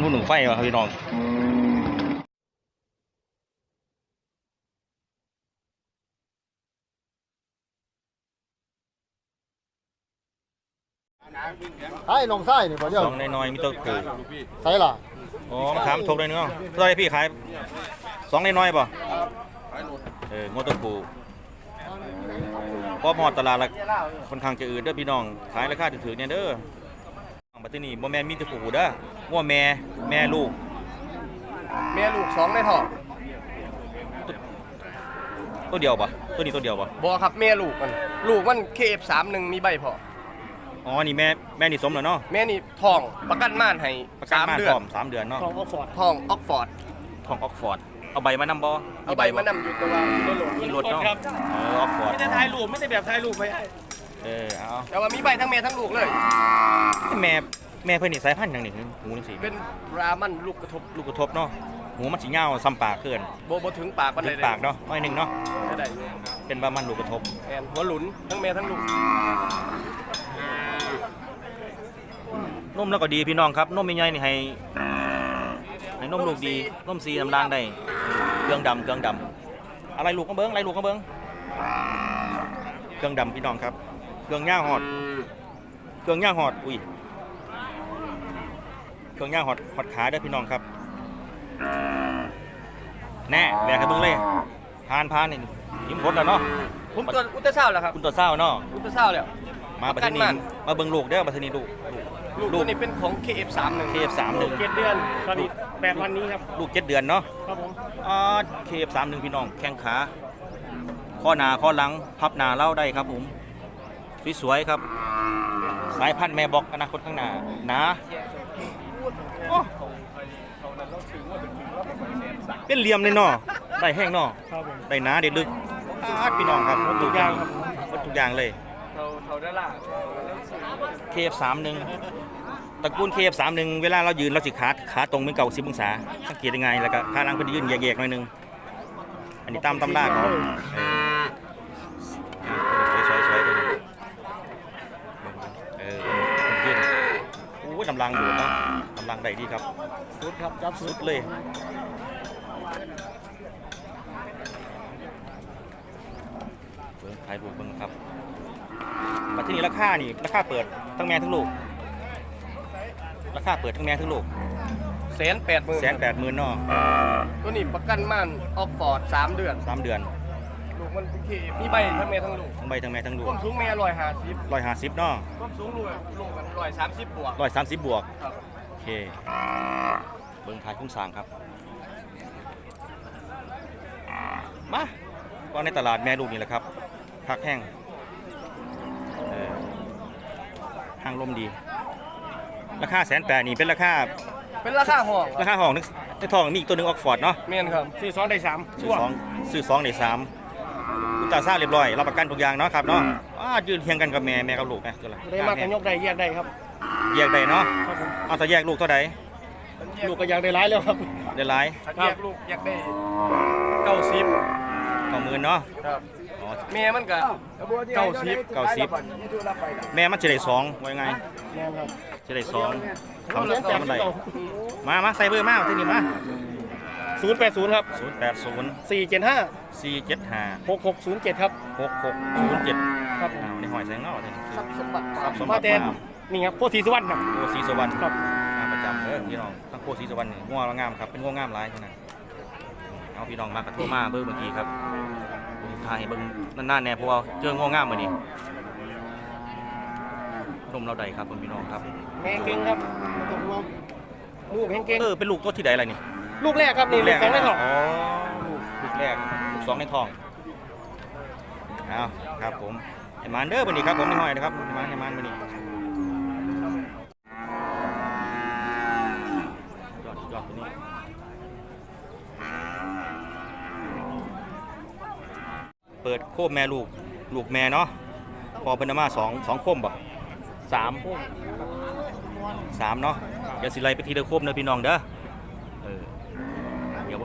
านหุ่นหนึ่งไฟวะครับพี่น้องไส้ลงไส้นี่บ่เดียวสองน้อยๆมีตัวกูไส้ล่ะอ๋อมะขามทกเลยเนาะเท่าไหรพี่ขายสองน้อยๆป่ะเอองวดตัวกูพอมอดตลาดละค่อนข้างจะอืดเด้อพี่น้องขายราคาถือๆเนี่ยเด้อ บัดนี้บ่แม่นมีแต่กูเด้องัวแม่แม่ลูก แม่ลูกสองได้ท้องตัวเดียวป่ะตัวนี้ตัวเดียวป่ะบอครับแม่ลูกมัน ลูกมันเคฟสามหนึ่งมีใบพออ๋อ นี่แม่แม่นี่สมแล้วเนาะ แม่นี่ท้องประกันม่านให้ประกันสามมาเดืพอนร้อมสามเดือนเนาะของออกฟอร์ดท้องออกฟอร์ดทองออกฟอร์ด เอาใบมานำบ่เอาใบมานำอยู่ตัวในโหลดมีรถเนาะ เออออกฟอร์ด ไม่ได้ถ่ายรูปไม่ได้แบบถ่ายรูปไป เออเอาแต่ว่ามีใบทั้งแม่ทั้งลูกเลย แม่แม่เพิ่นนี่สายพันธุ์หยังนี่หูจังซี่เป็นรามันลูกกระทบลูกกระทบเนาะหูมันสิยาวซ้ำปากเกินโบโบถึงปากมันถึเลยงปากเนาะน้อยหนึงเนาะได้ได้อยู่เป็นประมาณลูกกระทบแอนหัวหลุนทั้งแม่ทั้งลูกนมแล้วก็ดีพี่น้องครับนมใหญ่ๆนี่ให้ให้นมลูกดีนมสีน้ำรางได้เครื่องดำเครื่องดำอะไรลูกก็เบิ้งอะไรลูกก็เบิ้งเครื่องดำพี่น้องครับ เครื่องย่างหอด เครื่องย่างหอด อุ้ย เครื่องย่างหอดหอดขาเด้อพี่น้องครับแน่แบกให้เบิ้งเลยพานพานนี่ยิ้มพดแล้วเนาะผมตัวอุลตราซาวด์แล้วครับคุณตัวเศร้าเนาะอุลตราซาวด์แล้ว มาบัตรนีประกันมั่นมาเบิ้งลูกเด้อบัตรนีลูกลูกตัวนี้เป็นของ KF31 เคฟสามหนึ่งเจ็ดเดือนตอนนี้แปดวันนี้ครับ ลูกเจ็ดเดือนเนาะครับผมอ่าเคฟสามหนึ่งพี่น้องแข้งขาข้อหนาข้อหลังพับหนาเล่าได้ครับผม สวยๆครับ สายพันธุ์แม่บอกอนาคตข้างหน้าหนาโอ้เป็นเหลี่ยมเลยเนาะได้แห้งเนาะครับผมได้หนาได้ลึกอาดพี่น้องครับทุกอย่างครับหมดทุกอย่างเลยเท่าเท่าได้ล่ะเคฟสามหนึ่งตระกูลเคฟสามหนึ่งเวลาเรายืนเราสิขาขาตรงเป็นเก่าสิบองศาสังเกตยังไงแล้วก็ขาหลังเพิ่นยืนแยกๆหน่อยหนึงอันนี้ตามตำราเขาเออสวยๆสวยๆตัวนี้เออเพิ่นยืนโอ้ยกำลังอยู่เนาะกำลังได้ดีครับ สุดครับจับสุสุดดเลยเบิ่งถ่ายรูปเบิ่งครับมาที่นี่ราคานี่ราคาเปิดทั้งแม่ทั้งลูก ราคาเปิดทั้งแม่ทั้งลูกแสนแปดหมื่นแสนแปดหมื่นเนาะตัวนี้ประกันม่านออกฟอร์ดสามเดือนสามเดือนลูก มันเป็น KF มีใบทั้งแม่ทั้งลูกทั้งใบทั้งแม่ทั้งลูกความสูงแม่ร้อยห้าสิบร้อยห้าสิบเนาะความสูงลูกลูกมันร้อยสามสิบบวกร้อยสามสิบบวกครับโอเคเบิ่งถ่ายคุ้งสร้างครับ มาก็ในตลาดแม่ลูกนี่แหละครับพักแห้งเออห้างลมดี ราคาแสนแปดนี่เป็นราคาเป็นราคาห้องราคาห้องนึกในทองมีอีกตัวหนึ่งออกฟอร์ดเนาะแม่นครับสี่สองได้สามซื้อสองซื้อสองในสามอุ ตสาห์ซ่าเรียบร้อยรับประกันทุกอย่างเนาะครับเนาะอ้ายืนเทียงกันกับแม่แม่กับลูกนะตัวละได้มากกันยกได้แยกได้ครับแยกได้เนาะครับผมเอาแต่แยกลูกเท่าไหร่ลูกก็อยากได้ร้ายแล้วครับได้หลายถ้าแยกลูกแยกได้เก้าสิบเก้าหมื่นเนาะครับอ๋อแม่มันก็เก้าสิบเก้าสิบแม่มันจะได้สองว่าไงแม่นครับจะได้สองทำแสนแปดทำอะไรสิบมามาใส่เบอร์มาเอาที่นี่มา ศูนย์แปดศูนย์ครับศูนย์แปดศูนย์สี่เจ็ดห้าสี่เจ็ดห้าหกหกศูนย์เจ็ดครับหกหกศูนย์เจ็ดครับอ้าวในหอยแสงเงาเนี่ยทรัพย์สมบัติทรัพย์สมบัมาติแทนนี่ครับโพธิสุวรรณครับโพสีสวรรค์ครับงานประจำเด้อพี่น้องทั้งโพสีสวรรค์นี่ง่วงแล้วงามครับเป็นง่วงงามหลายเท่านั้นเอาพี่น้องมากระโทรมาเบอร์เมื่อกี้ครับผมถ่ายให้เบิ่งนานๆแน่เพราะว่าเจอง่วงงามมื้อนี้นมเราใดครับพี่น้องครับแม่เก่งครับตกลงลูกแห่งเก่งเออเป็นลูกตัวที่ใดอะไรนี่ ลูกแรกครับนี่ลูกสองได้สองอ๋อลูกลูกแรกลูกสองในท้องเอาครับผมไอ้มานเด้อวันนี้ครับผมในห้อยนะครับไอ้มานไอ้มานวันนี้ยอดยอดตัวนี้เปิดโคบแม่ลูกลูกแม่เนาะพอเป็นเอามาสองสองโคมบ่สามสามเนาะเดี๋ยวสิไล่ไปทีละโคมเด้อพี่น้องเด้อเออ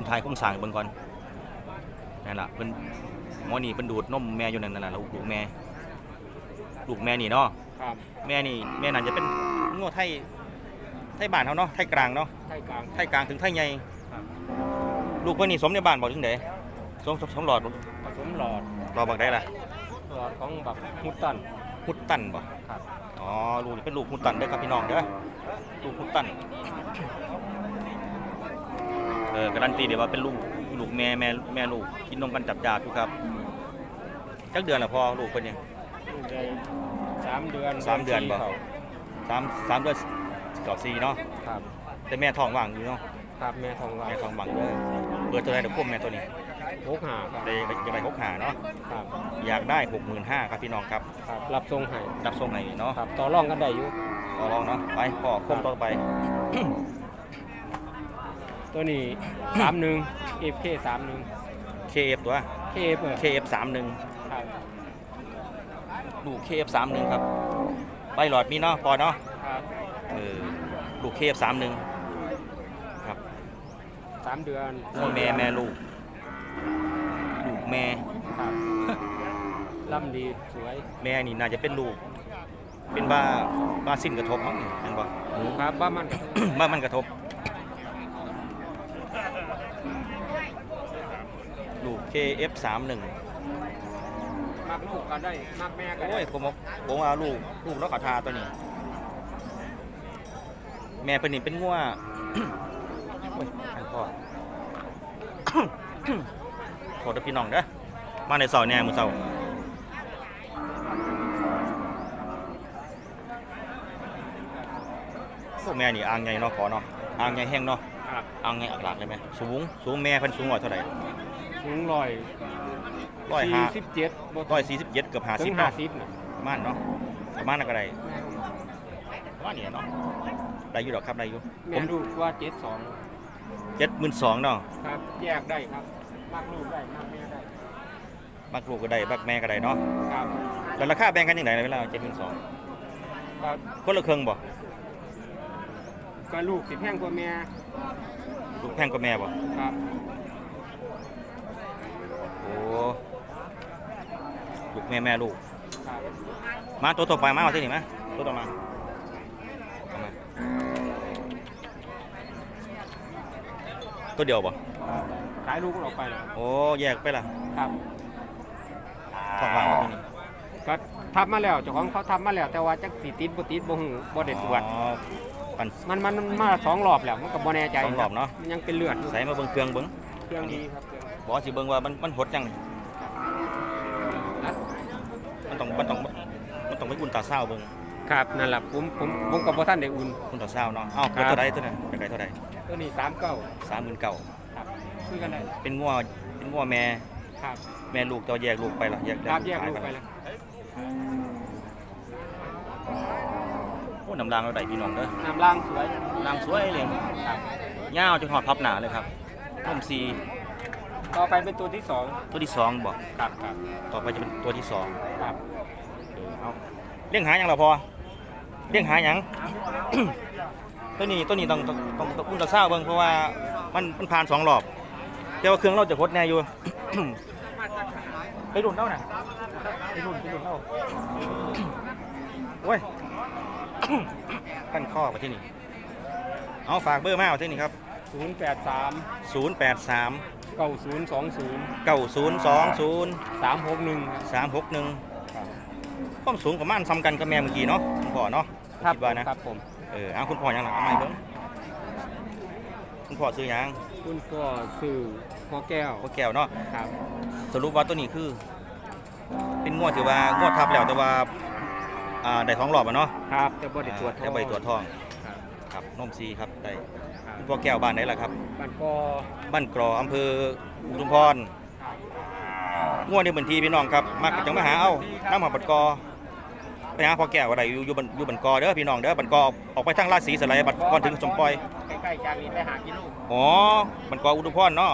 เดี๋ยวผมถ่ายโครงสร้างให้เบิ่งก่อนนั่นล่ะเพิ่นหมอนี่เพิ่นดูดนมแม่อยู่นั่นนั่นล่ะลูกลูกแม่ ลูกแม่นี่เนาะครับแม่นี่แม่น่าจะเป็นงัวไทยไทยบ้านเขาเนาะไทยกลางเนาะไทยกลาง ไทยกลางถึงไทยใหญ่ครับ ลูกเพิ่นนี่สมในบ้านบ่ถึงไดสมสมสมหลอดบ่ผสมหลอดรอบักได้ล่ะหลอดของแบบฮุตตัน ฮุตตันบ่ครับ อ๋อลูกนี่เป็นลูกฮุตตันเด้อครับพี่น้องเด้อลูกฮุตตัน เออการันตีเดี๋ยวว่าเป็นลูกลูกแม่แม่แม่ลูกกินนมกันจับจาบอยู่ครับจักเดือนละพอลูกเพิ่นนี่ลูกได้สามเดือนสามเดือนบ่เขาสามสามเดือนสอบสี่เนาะครับ แต่แม่ท้องว่างอยู่เนาะครับแม่ทองว่าแม่ท้องว่างเด้อเปิดตัวไหนเดี๋ยวพุ่มแม่ตัวนี้หกหาครับได้จะไปหกหาเนาะครับ อยากได้หกหมื่นห้าครับพี่น้องครับครับรับทรงให้รับส่งไหนเนาะครับต่อรองกันได้อยู่ต่อรองเนาะไปพ่อคมต่อไป ตัวนี้ สามหนึ่งเอฟเคสามหนึ่ง KF ตัว เคเปิด KF 3 1ครับลูก KF 3 1ครับไปหลอดมีเนาะพอเนาะครับเออลูก KF 3 1ครับสามเดือนพ่อแม่แม่ลูก ลูกแม่ ครับล่ำดีสวยแม่นี่น่าจะเป็นลูก เป็นบ้าบ้าสิ้นกระทบมั้งนี่เห็นบ่ ครับบ้ามัน บ้ามันกระทบ ลูก KF 3 1 มากลูกก็ได้มากแม่ก็ได้โอ้ยผมบอกผมเอาลูกลูกนกกระทาตัวนี้ แม่เป็นนี่เป็นงัวโอ้ยอันพ่อโทษเด้อพี่น้องเด้อมาในเสาร์แน่มือเสาร์พวกแม่นี่อ่างใหญ่เนาะขอเนาะอ่างใหญ่แห้งเนาะครับอ่างใหญ่อักหลักเลยไหมสูงสูงแม่เพิ่นสูงกว่าเท่าไหร่ สูงลอยร้อยห้าสิบเจ็ดร้อยสี่สิบเจ็ดเกือบห้าถึสิบงห้าเนาะสิบนะประมาณเนาะประมาณนั้นก็ได้ประมาณนี้เนาะได้อยู่ดอกครับได้อยู่ผแม่มลูกว่าเจ็ดสองเจ็ดหมื่นสองเนาะครับแยกได้ครับมากลูกได้มากแม่ได้มักลูกก็ได้มักแม่ก็ได้เนาะครับแล้วราคาแบ่งกันยังไงเวลาเจ็ดหมื่นสองก็คนละเครื่องบ่ก็ลูกสิแพงกว่าแม่ลูกแพงกว่าแม่บ่ครับ โอ้ลูกแม่แม่ลูกครับมาตัวต่อไปมาเอาที่นี่มาตัวต่อมาเอามาตัวเดียวบ่ขายลูกออกไปเลยโอ้แยกไปล่ะครับท้องว่างบ่ที่นี่ก็ทำมาแล้วเจ้าของเขาทำมาแล้วแต่ว่าจักสิติดบ่ติดบ่ฮู้บ่ได้ตรวจอ๋อปันมันมันมันมาสองรอบแล้วมันก็บ่แน่ใจสองรอบเนาะมันยังเป็นเลือดอยู่ใส่มาเบิ่งเครื่องเบิ่งเครื่องดีครับเครื่อง บอกสิเบิ่งว่ามันมันหดจังอะมันต้องมันต้องมันต้องไปอุ่นตาเศร้าเบิ่งครับนั่นแหละผมผมผมกับพ่ท่านได้อุ่น อุ่นตาเศร้าเนาะเอ้าครัเปิดบเท่าใดตัวนั้นจะไกลเท่าใดตัวนี้สามเก้าสามหมื่นเก้าครับคุยกันได้เป็นงัวเป็นงัวแม่ครับแม่ลูกตัวแยกลูกไปละแยกครับแยกลูกขายไปละแล้วโอ้น้ำรางเราได้พี่น้องเด้อน้ำล่างสวยรางสวยเลยครับยาวจนหอดพับหนาเลยครับต้มซี ต่อไปเป็นตัวที่สองตัวที่สองบอกครับครับต่อไปจะเป็นตัวที่สองครับเออเอาเลี้ยงหาหยังเราพอเลี้ยงหาหยังตัวนี้ตัวนี้ต้องต้องต้องต้องอุ่นตาเศร้าเบิ่งเพราะว่ามันมันผ่านสองรอบ แต่ว่าเครื่องเราจะพดแน่อยู่ ไปรุ่นเล่าน่ะไปรุ่นไปรุ่นเล่าโอ้ย ขั้นข้อมาที่นี่เอาฝากเบอร์มาเอาที่นี่ครับศูนย์แปดสาม 0 8 3เก้าศูนย์สองศูนย์9 0 2 0สามหกหนึ่ง3 6 1ความสูงประมาณซ้ำกันกับแม่เมื่อกี้เนาะคุณพ่อเนาะครับคิดว่านะครับผม เออเอาคุณพ่อยังหลังเอาใหม่เบิ่งคุณพ่อซื้อหยังคุณก็สื่อหัวแก้วพ่อแก้วเนาะครับสรุปว่าตัวนี้คือ เป็นงวดที่ว่างวดทับแล้วแต่ว่าอ่าได้ท้องรอบอะเนาะครับแต่บ่ได้ตรวจอ่าแต่บ่ได้ตรวจท้องครับครับนมซีครับได้ครับคุณ พ่อแก้วบ้านไหนล่ะครับมันก็บ้านกรออำเภออุทุมพรง่วในบัญทีพี่น้องครับมักจังมาหาเอ้าน้ำหาบัดกอไปหาพ่อแก้วอะไรอยู่อยู่บันอยู่บันกอเด้อพี่น้องเด้อบันกอออกไปทางราชสีสไลด์บัดก่อนถึงสมปอยใกล้ๆจากนี้ไปหากิโลอ๋อบันกออุทุมพรเนาะ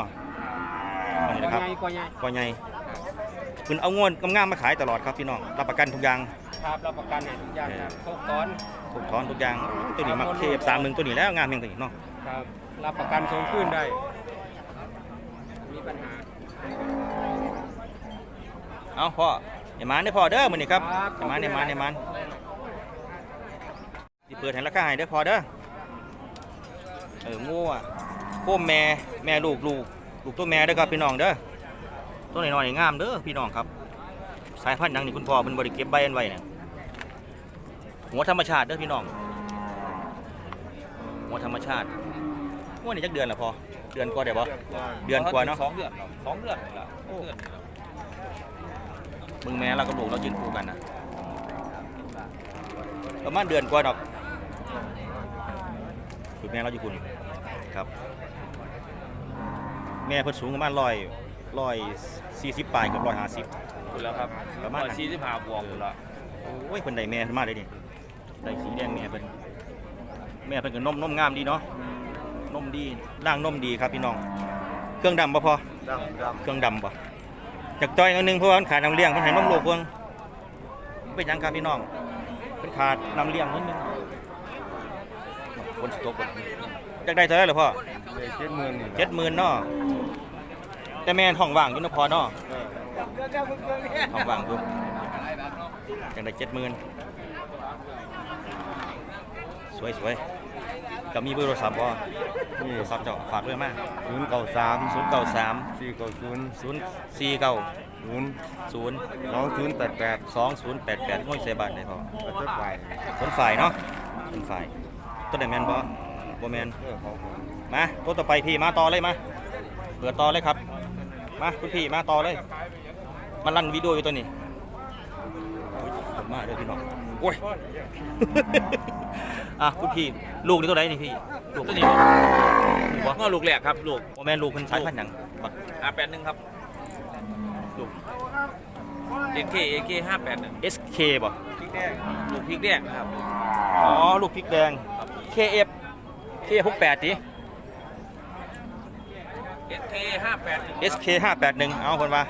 นี่ก็นะครับใหญ่ก็ใหญ่กอใหญ่คุณเอาง่วนงามๆมาขายตลอดครับพี่น้องรับประกันทุกอย่างครับรับประกันให้ทุกอย่างครับทุกตอนถูกถอนทุกอย่างตัวนี้มักเคฟสามหนึ่งตัวนี้แล้วงามเพียงตัวนี้เนาะ ครับรับประกันส่งขึ้นได้ มีปัญหา เอาพ่ออย่ามาเด้อพ่อเด้อมื้อนี้ครับครับอย่ามาอย่ามาอย่ามาสิเปิดให้ราคาให้เด้อพ่อเด้อเอองูอะโคมแม่แม่ลูกลูกลูกตัวแม่เด้อครับพี่น้องเด้อตัวน้อยๆนี่งามเด้อพี่น้องครับ สายพันธุ์หยังนี่คุณพ่อเป็นบริเก็บใบอันไว้เนี่ยหัวธรรมชาติเด้อพี่น้อง หัวธรรมชาติ หัวนี่จักเดือนละพอ เดือนกว่าเดี๋ยวบ่เดือนกว่าเนาะสองเดือนเนาะสองเดือนนี่ละเดือนนี่ละมึงแม่เรากับลูกเรายืนคู่กันนะประมาณเดือนกว่าดอกคุณแม่เราอยู่คุณครับ แม่เพิ่นสูงประมาณร้อยร้อยสี่สิบปลายกับร้อยห้าสิบคุณแล้วครับประมาณนั้นสี่สิบห้าบวกคุณละโอ้ยเพิ่นได้แม่เพิ่นมาเลยดิได้สีแดงแม่เพิ่นแม่เพิ่นก็นมนมงามดีเนาะ นมดีร่างนมดีครับพี่น้อง เครื่องดำบ่พอดำดเครื่องดำบ่จากจ้อยอันหนึงเพราะว่ามันขาดน้ำเลี้ยงมันให้นมโลกเพิ่งเป็นหยังครับพี่น้องเป็นขาดน้ำเลี้ยงนิดนึงฝนสิตกบ่จากได้เท่าไหร่ล่ะพ่อำเจ็ดหมื่นนี่เจ็ดหมื่นเนาะแต่แม่นห้องว่างอยู่เนาะพอเนาะห้องว่างอยู่จากได้เจ็ดหมื่นสวยสวยๆก็มีเบอร์โทรศัพท์บ่ โทรศัพท์เจ้าฝากด้วยมาศูนย์เก้าสามศูนย์เก้าสามสี่เก้าศูนย์ศูนย์สี่เก้าศูนย์ศูนย์สองศูนย์แปดแปดสองศูนย์แปดแปดง่วยเซบานได้พอก็จะไปคนฝ่ายเนาะคนฝ่ายต้นไหนแมนบ่บ่แมนเออของผมมาตัวต่อไปพี่มาต่อเลยมาเปิดต่อเลยครับ มาคุณพี่มาต่อเลยมาลั่นวิดีโออยู่ตัวนี้โอ้ยผมมาเด้อพี่น้องโอ้ย อะคุณพี่ลูกนี่ตัวไหนนี่พี่ลูกตัวนี้ว่าง้อลูกแหลกครับลูกบ่แม่นลูกเพิ่นสายพันธุ์หยังบัก อาแปดหนึ่งครับลูก เอเคเอเคห้าแปดหนึ่ง SK บ่พริกแดงลูกพริกแดงนะครับ อ๋อลูกพริกแดง KF K68 ดิเอเคห้าแปดหนึ่ง SK 581เอาเพิ่นว่า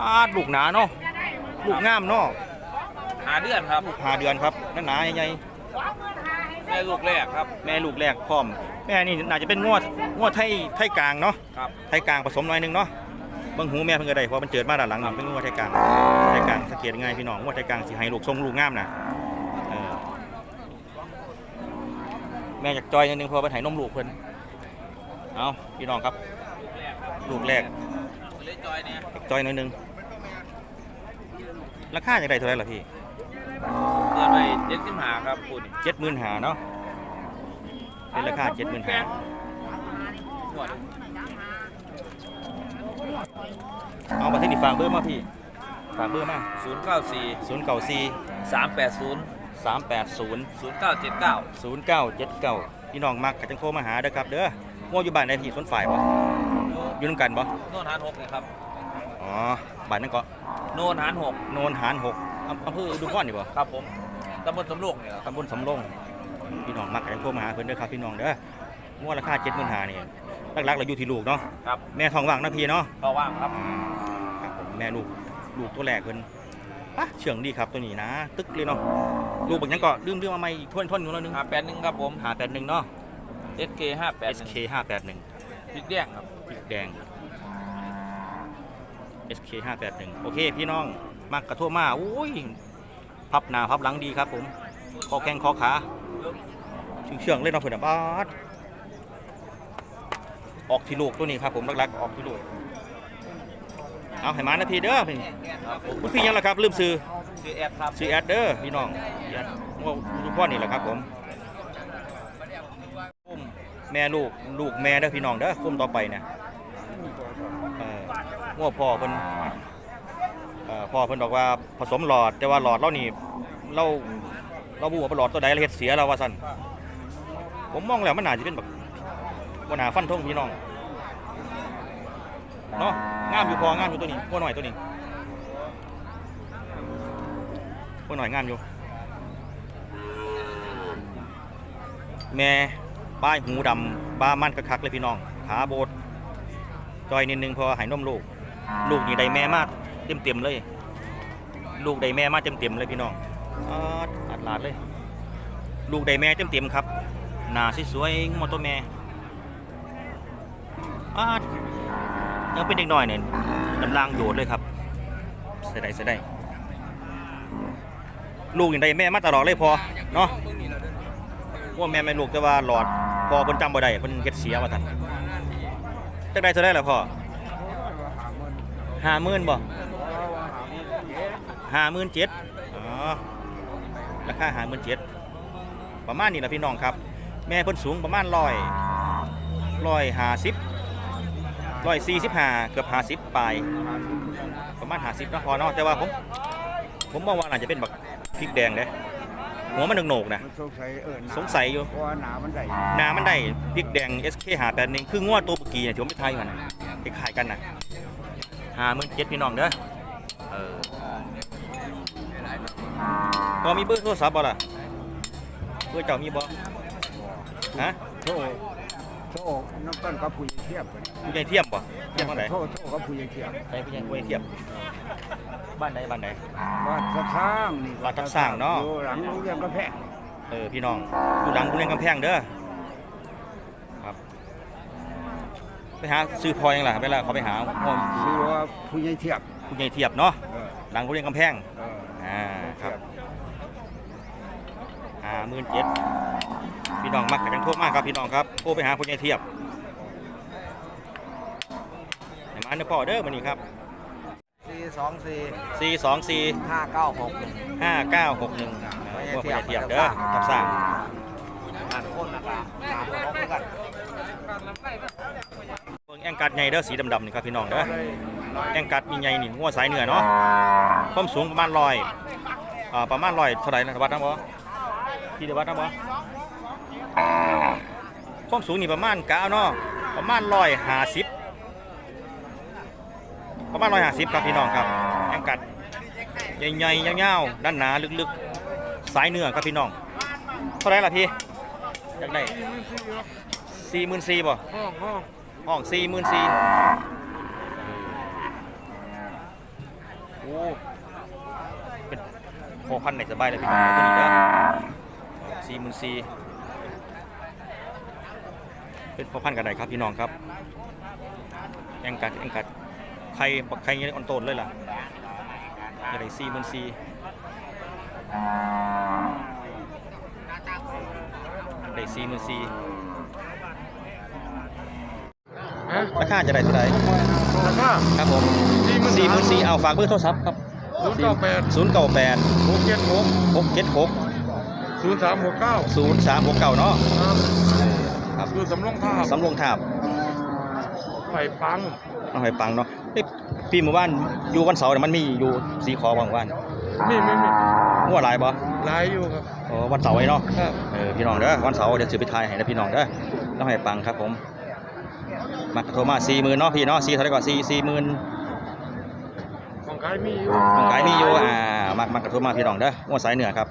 อาดลูกหนาเนาะลูกงามเนาะ หาเดือนครับลูกหาเดือนครับนั่นหนาใหญ่แม่ลูกแรกครับ ๆแม่ลูกแรกพร้อม แม่นี่น่าจะเป็นงวดงวดไทยไทยกลางเนาะครับ ไทยกลางผสมหน่อยหนึงเนาะเบิ่งหูแม่เพิ่นก็ได้เพราะมันเจิดมาด้านหลังนี่เป็นงวดไทยกลางไทยกลางสังเกตง่ายพี่น้องงวดไทยกลางสิให้ลูกทรงลูกงามนะเออแม่อยากจอยนิดนึงเพราะว่าเพิ่นให้นมลูกเพิ่นเอาพี่น้องครับ ลูกแรก เลยจอยเนี่ยจอยหน่อยหนึงราคาอย่างไรเท่าไหรล่ะพี่ เดือนไปเจ็ดสิบห้าครับคุณเจ็ดหมื่นหาเนาะเป็นราคาเจ็ดหมื่นหาหมดเอามาที่นี่ฝากเบอร์มาพี่ฝากเบอร์มาศูนย์เก้าสี่ศูนย์เก้าสี่สามแปดศูนย์สามแปดศูนย์ศูนย์เก้าเจ็ดเก้าศูนย์เก้าเจ็ดเก้าพี่น้องมักกระจังโทรมาหาเด้อครับเด้อง่วงอยู่บ้านในที่สวนฝ่ายบ่อยู่น้ำกันบ่โน่นหานหกเลยครับอ๋อบ้านนั่นก็โน่นหานหกโนนหานหก อำอำเภออุดุพรนี่บ่ครับผมตำบลสำโรงเนี่ยครับตำบลสำโรงพี่น้องมักกระจังโทรมาหาเพิ่นเด้อครับพี่น้องเด้อง่วงราคาเจ็ดหมื่นหานี่หลักๆเราอยู่ที่ลูกเนาะครับแม่ท้องว่างนะพี่เนาะก็ว่างครับครับผมแม่ลูกลูกตัวแรกเพิ่นปะเชื่องดีครับตัวนี้นะ ตึกเลยเนาะลูกบางอย่างก็ลืมเรื่องมาใหม่อีกทวนทวนอยู่แล้วนึงห้าแปดหนึ่งครับผมหาแปดหนึ่งเนาะ SK ห้าแปดหนึ่ง SK ห้าแปดหนึ่งพริกแดงครับพริกแดง SK ห้าแปดหนึ่งโอเคพี่น้อง มากกระทั่วมาอุ้ยพับหน้าพับหลังดีครับ ผมคอแข้งคอขาเชื่องๆเลยเนาะเพื่อนนะบาดออกที่ลูกตัวนี้ครับผมรักๆออกที่ลูกเอาให้มานะพี่เด้อพี่ครับผมคุณพี่ยังล่ะครับลืมซื้อชื่อแอดครับซีแอดเดอร์พี่น้องซีแอดว่าลูกพ่อนี่แหละครับผมคุ้มแม่ลูกลูกแม่เด้อพี่น้องเด้อคุ้มต่อไปเนี่ยเออว่าพ่อเพิ่นเอ่อพ่อเพิ่นบอกว่าผสมหลอดแต่ว่าหลอดเรานี่เราเราบูว่าหลอดตัวใดเราเฮ็ดเสียเราว่าซั่นผมมองแล้วมันน่าจะเป็นแบบว่าน่าฟันทงพี่น้องเนาะงามอยู่พองามอยู่ตัวนี้พวหน่อยตัวนี้พวกหน่อยงามอยู่ แม่ป้ายหูดำบ้ามันคักๆเลยพี่น้อง ขาโบดจอยนิดนึงเพอหายนมลูก ลูกนี่ได้แม่มาก เต็มเต็มเลย ลูกได้แม่มาเต็มเต็มเลยพี่น้องอาดอัดลาดเลย ลูกได้แม่เต็มเต็มครับ หน้าสวยๆงอตัวแม่อาดยังเป็นเด็กน้อยเนี่ยกำลังโดดเลยครับเสียดายเสียดายลูกอย่างใดแม่มาตลอดเลยพอเนาะว่าแม่แม่ลูกแต่ว่าหลอดพอเพิ่นจำบ่ได้เพิ่นเฮ็ดเสียว่าท่านจักได้เท่าได้ล่ะพ่อห้าหมื่นบ่ ห้าหมื่นเจ็ดอ๋อราคาห้าหมื่นเจ็ดประมาณนี้ล่ะพี่น้องครับ แม่เพิ่นสูงประมาณร้อยร้อยห้าสิบร้อยสี่สิบห้าเกือบห้าสิบปลายประมาณห้าสิบนาะพอเนาะแต่ว่าผม ผมมองว่าน่าจะเป็นแบบพริกแดงเด้หัวมันโหนกๆนะมันสงสัยเออหนาสงสัยอยู่เพราะว่าหนามันได้หนามันได้พริกแดง SK หาแปดหนึ่งคืองวดตัวเมื่อกี้เนี่ยที่ผมไปทายมันนะคล้ายๆกันนะหาหมื่นเจ็ดพี่น้องเด้อเออ พอมีเบอร์โทรศัพท์บ่ล่ะเบอร์เจ้ามีบ่ฮะโทษโทษน้ำต้นกับผู้ใหญ่เทียบกันผู้ใหญ่เทียมบ่เทียมบ้านไหนโทษโทษกับผู้ใหญ่เทียบใช่ผู้ใหญ่ผู้ใหญ่เทียมบ้านไหนบ้านไหนวัดทับสร้างนี่วัดทับสร้างเนาะอยู่หลังโรงเรียนกระแพงเออพี่น้องอยู่หลังโรงเรียนกำแพงเด้อครับไปหาซื้อพอยังล่ะเวลาเขาไปหาห้องชื่อว่าผู้ใหญ่เทียบผู้ใหญ่เทียบเนาะเออหลังโรงเรียนกำแพง เออ อ่าครับหาหมื่นเจ็ดพี่น้องมักกันโทษมากครับพี่น้องครับโทรไปหาผู้ใหญ่เทียบให้มาเด้อพ่อเด้อมื้อนี้ครับสี่สองสี่สี่สองสี่ห้าเก้าหกห้าเก้าหกหนึ่งผู้ใหญ่เทียบเด้อทับสร้างอ่านคนนะครับหาคนน้องกันเบิ่งแองกัดใหญ่เด้อสีดำๆนี่ครับพี่น้องเด้อแองกัดมีใหญ่นี่งัวสายเหนือเนาะความสูงประมาณร้อยอ่าประมาณร้อยเท่าไหร่นะวัดนะบ่ ที่เดียววัดนะบ่ความสูงนี่ประมาณกะเอาเนาะประมาณร้อยห้าสิบประมาณร้อยห้าสิบครับพี่น้องครับแองกัดใหญ่ๆยาวๆด้านหนาลึกๆ สายเหนือครับพี่น้อง เท่าไหร่ล่ะพี่อยากได้สี่หมื่นสี่บ่ห้องห้องห้องสี่หมื่นสี่โอ้เป็นพอพันไหนสบายเลยพี่น้องตัวนี้เด้อ สี่หมื่นสี่เป็นพอพันกันไหนครับพี่น้องครับแองกัดแองกัดใครบักใครยังออนโตนเลยล่ะอะไรสี่หมื่นสี่ได้สี่หมื่นสี่ราคาจะได้เท่าไหร่ราคาครับผมสี่หมื่นสี่เอาฝากเบอร์โทรศัพท์ครับศูนย์เก้าแปดศูนย์เก้าแปดหกเจ็ดหกหกเจ็ดหก ศูนย์สามหกเก้าศูนย์สามหกเก้าเนาะครับคือสำรองท่าสำโรงทาบไผ่ปังเอาให้ปังเนาะเอ้ยพี่หมู่บ้านอยู่วันเสาร์เนี่ยมันมีอยู่สีขอบางวันมีมีมีมั่วหลายบ่หลายอยู่ครับอ๋อวันเสาร์ไว้เนาะครับเออพี่น้องเด้อวันเสาร์เดี๋ยวซื้อไปทายให้นะพี่น้องเด้อต้องให้ปังครับผมมากระโทรมาสี่หมื่นเนาะพี่เนาะสี่เท่าไหร่ก่อนสี่สี่หมื่นของขายมีอยู่ของขายมีอยู่อ่ามากมากระโทรมาพี่น้องเด้อมั่วสายเหนือครับ